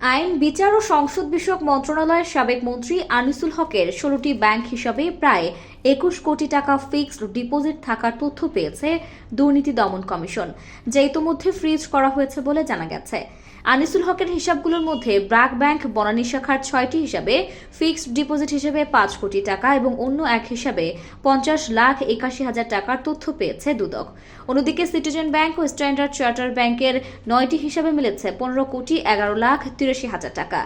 আইন, বিচার ও সংসদ বিষয়ক মন্ত্রণালয়ের সাবেক মন্ত্রী আনিসুল হকের ষোলোটি ব্যাংক হিসাবে প্রায় একুশ কোটি টাকা ফিক্সড ডিপোজিট থাকার তথ্য পেয়েছে দুর্নীতি দমন কমিশন, যা ইতোমধ্যে ফ্রিজ করা হয়েছে বলে জানা গেছে। আনিসুল হকের হিসাবগুলোর মধ্যে ব্র্যাক ব্যাংক, বনানী শাখার ছয়টি হিসাবে, ফিক্সড ডিপোজিট হিসেবে পাঁচ কোটি টাকা এবং অন্য এক হিসাবে পঞ্চাশ লাখ একাশি হাজার টাকার তথ্য পেয়েছে দুদক। অন্যদিকে সিটিজেন ব্যাংক ও স্ট্যান্ডার্ড চার্টার ব্যাংকের নয়টি হিসাবে মিলেছে পনেরো কোটি এগারো লাখ তিরাশি হাজার টাকা।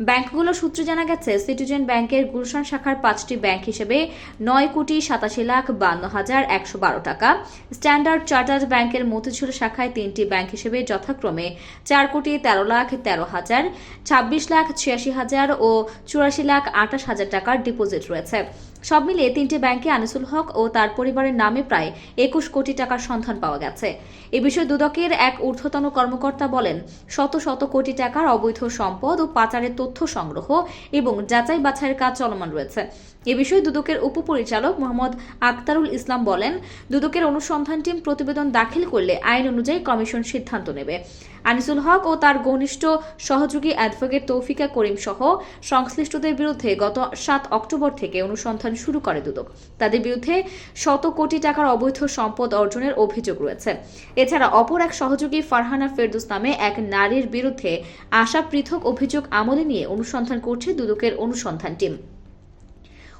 ব্যাংকগুলোর সূত্রে জানা গেছে, সিটিজেন ব্যাংকের গুলশান শাখার পাঁচটি ব্যাংক হিসেবে নয় কোটি সাতাশি লাখ বান্ন হাজার একশো বারো টাকা। স্ট্যান্ডার্ড চার্টার্ড ব্যাংকের মতিঝুল শাখায় তিনটি ব্যাংক হিসেবে যথাক্রমে চার কোটি তেরো লাখ তেরো হাজার, ছাব্বিশ লাখ ছিয়াশি হাজার ও চুরাশি লাখ আঠাশ হাজার টাকার ডিপোজিট রয়েছে। সব মিলিয়ে তিনটি ব্যাংকে আনিসুল হক ও তার পরিবারের নামে প্রায় একুশ কোটি টাকার সন্ধান পাওয়া গেছে। এ বিষয়ে দুদকের এক ঊর্ধ্বতন কর্মকর্তা বলেন, শত শত কোটি টাকার অবৈধ সম্পদ ও পাচারের তথ্য সংগ্রহ এবং যাচাই বাছাইয়ের কাজ চলমান রয়েছে। এ বিষয়ে দুদকের উপপরিচালক মোহাম্মদ আক্তারুল ইসলাম বলেন, দুদকের অনুসন্ধান টিম প্রতিবেদন দাখিল করলে আইন অনুযায়ী কমিশন সিদ্ধান্ত নেবে। আনিসুল হক ও তার ঘনিষ্ঠ সহযোগী অ্যাডভোকেট তৌফিকা করিম সহ সংশ্লিষ্টদের বিরুদ্ধে গত সাত অক্টোবর থেকে অনুসন্ধান শুরু করে দুদক। তাদের বিরুদ্ধে শত কোটি টাকার অবৈধ সম্পদ অর্জনের অভিযোগ রয়েছে। এছাড়া অপর এক সহযোগী ফারহানা ফেরদৌস নামে এক নারীর বিরুদ্ধে আসা পৃথক অভিযোগ আমলে নিয়ে অনুসন্ধান করছে দুদকের অনুসন্ধান টিম।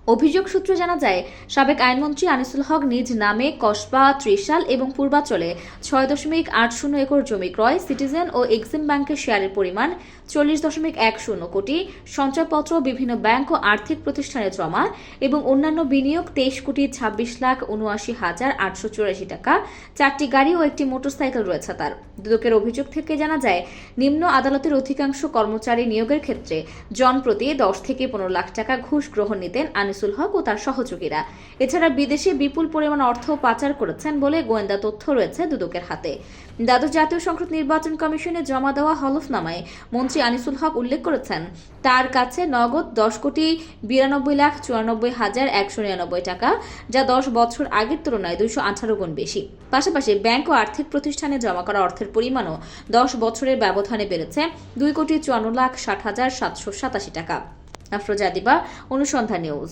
অভিযোগ সূত্রে জানা যায়, সাবেক আইনমন্ত্রী আনিসুল হক নিজ নামে কসবা, ত্রিশাল এবং পূর্বাচলে ছয় দশমিক আট শূন্য একর জমি ক্রয়, সিটিজেন ও এক্সিম ব্যাংকের শেয়ারের পরিমাণ চল্লিশ দশমিক এক শূন্য কোটি, সঞ্চয়পত্র বিভিন্ন ব্যাংক ও আর্থিক প্রতিষ্ঠানে জমা এবং অন্যান্য বিনিয়োগ তেইশ কোটি ছাব্বিশ লাখ উনআশি হাজার আটশো চুরাশি টাকা, চারটি গাড়ি ও একটি মোটরসাইকেল রয়েছে তার। দুদকের অভিযোগ থেকে জানা যায়, নিম্ন আদালতের অধিকাংশ কর্মচারী নিয়োগের ক্ষেত্রে জনপ্রতি দশ থেকে পনেরো লাখ টাকা ঘুষ গ্রহণ নিতেন আনিসুল হক ও তার সহযোগীরা। এছাড়া বিদেশে বিপুল পরিমাণ অর্থ পাচার করেছেন বলে গোয়েন্দা তথ্য রয়েছে দুদকের হাতে। দ্বাদশ জাতীয় সংসদ নির্বাচন কমিশনে জমা দেওয়া হলফনামায় মন্ত্রী আনিসুল হক উল্লেখ করেছেন, তার কাছে নগদ দশ কোটি বিরানব্বই লাখ চুরানব্বই হাজার একশো নিরানব্বই টাকা, যা দশ বছর আগের তুলনায় দুইশো আঠারো গুণ বেশি। পাশাপাশি ব্যাংক ও আর্থিক প্রতিষ্ঠানে জমা করা অর্থের পরিমাণও দশ বছরের ব্যবধানে বেড়েছে, দুই কোটি চুয়ান্ন লাখ ষাট হাজার সাতশো সাতাশি টাকা। আফরোজা দিবা অনুসন্ধান নিউজ।